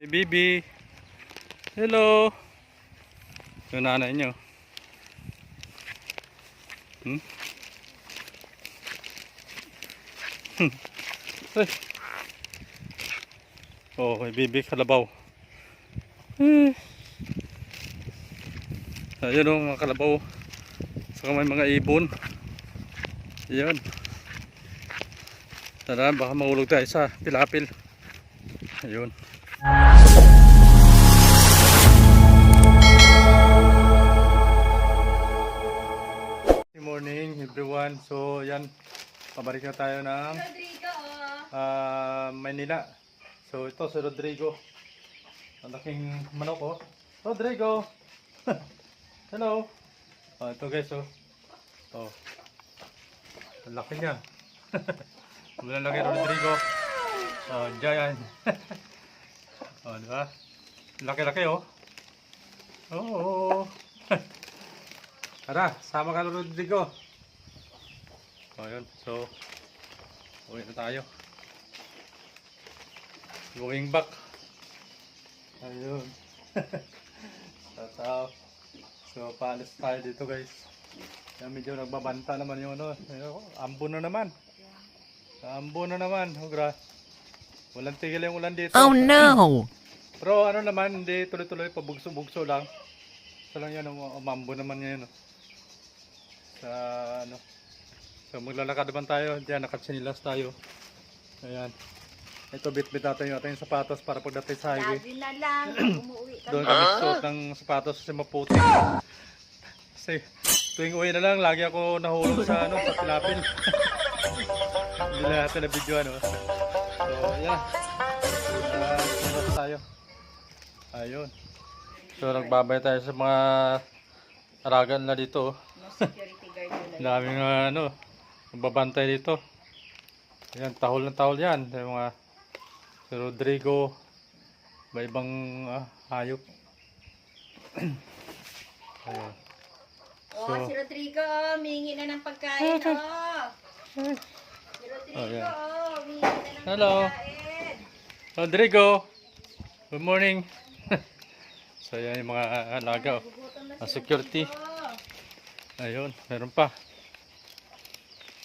Hey, Bibi. Hello. Yung nanay niyo. Hmm? Hmm. Ay. Oh, may bibi kalabaw. Eh. Ayun o mga kalabaw. Saka may mga ibon. Ayun. Tara, baka mahulog tayo sa tilapil. Ayun. Good morning everyone. So yan, pabalik na tayo ng Rodrigo, oh. ah, Manila. So ito si Rodrigo. Ang laking manok oh. Rodrigo! Hello! Oh, ito guys oh. Oh. Ang laki niya. Ang laki Rodrigo. Oh, giant. oh, di ba? Laki-laki oh. Oo. Tara, sama ka na Rodrigo. O yun, so uwi na tayo. Going back. Ayun. Tataw. So, paalis tayo dito guys. Kaya medyo nagbabanta naman yung ano. Ayun, Ambo na naman. Ambo na naman. Oh, gra. Walang tigil yung ulan dito. Oh no! Pero ano naman, hindi tuloy-tuloy, pabugso-bugso lang. Sa lang yan, um- umambo naman ngayon. oh. Sa ano. So maglalakad naman tayo, diyan nakatsinilas tayo. Ayan. Ito bit-bit natin yung ating sapatos para pagdating sa highway. Sabi na lang, umuwi ka. Doon kami suot ng sapatos kasi maputi. Kasi tuwing uwi na lang, lagi ako nahulog sa ano, sa tilapil. Hindi na natin na video ano. So, ayan. Uh, tayo. Ayun. So, nagbabay tayo sa mga aragan na dito. oh. No security guard. Ang daming uh, ano, nagbabantay dito. Ayan, tahol na tahol yan. Yung mga si Rodrigo, iba ibang ah, hayop. Ayan. Oh, So- si Rodrigo, oh, humingi na ng pagkain, oh. Si Rodrigo, Oh, yan. oh, humingi na ng Hello. Rodrigo, good morning. so, yan yung mga alaga. Oh. Ah, security. Ayun, meron pa.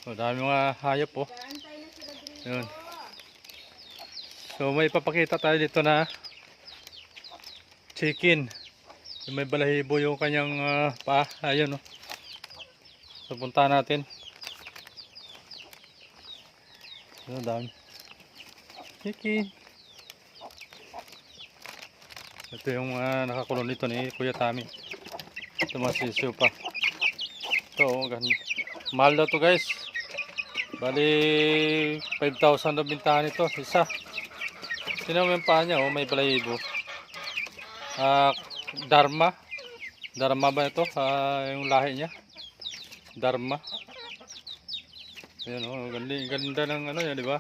So, dami mga hayop oh. Kaantay na si Rodrigo. Yun. So may papakita tayo dito na chicken. Yung may balahibo yung kanyang ah, paa. Ayun oh. So punta natin. Ano dami. Chicken. Ito yung ah, nakakulong dito ni Kuya Tami. Ito mga sisiyo pa. Ito oh, ganda. Mahal daw to guys. Bali 5,000 na bintahan ito. Isa. Sino mo yung paa niya? Oh, may balahibo. Ah, Dharma. Dharma ba ito? Ah, yung lahi niya. Dharma. Ayan oh, ganda, ganda ng ano yan, di ba?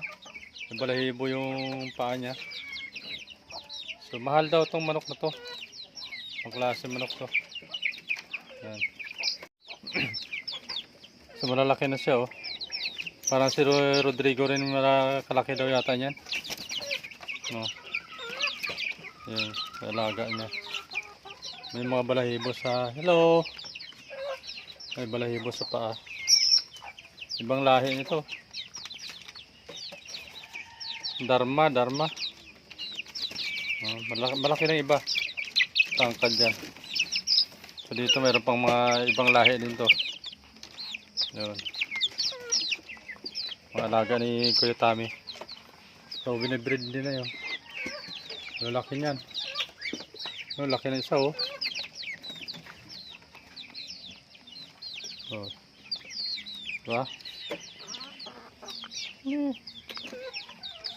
Balahibo yung paa niya. So, mahal daw tong manok na to. Ang klase manok to. Ayan. so, malalaki na siya oh. Parang si Ro- Rodrigo rin kalaki daw yata niyan. No. Yung alaga niya. May mga balahibo sa... Hello! May balahibo sa paa. Ibang lahi nito. Dharma, Dharma. Oh, malaki, malaki ng iba. Tangkad yan. So dito mayroon pang mga ibang lahi din to. Yun. Mga alaga ni Kuya Tami. So, binibreed nila yun. Lalaki niyan. Oh, laki na isa oh. Oh. Diba? Hmm.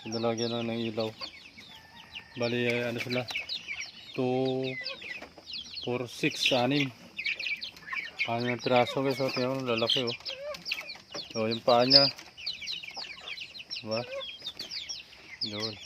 Sinalagyan lang ng ilaw. Bali, eh, ano sila? 2, 4, 6, 6. Ano yung piraso guys, oh, tingnan mo, lalaki oh. So, yung paa niya. Diba? Yun.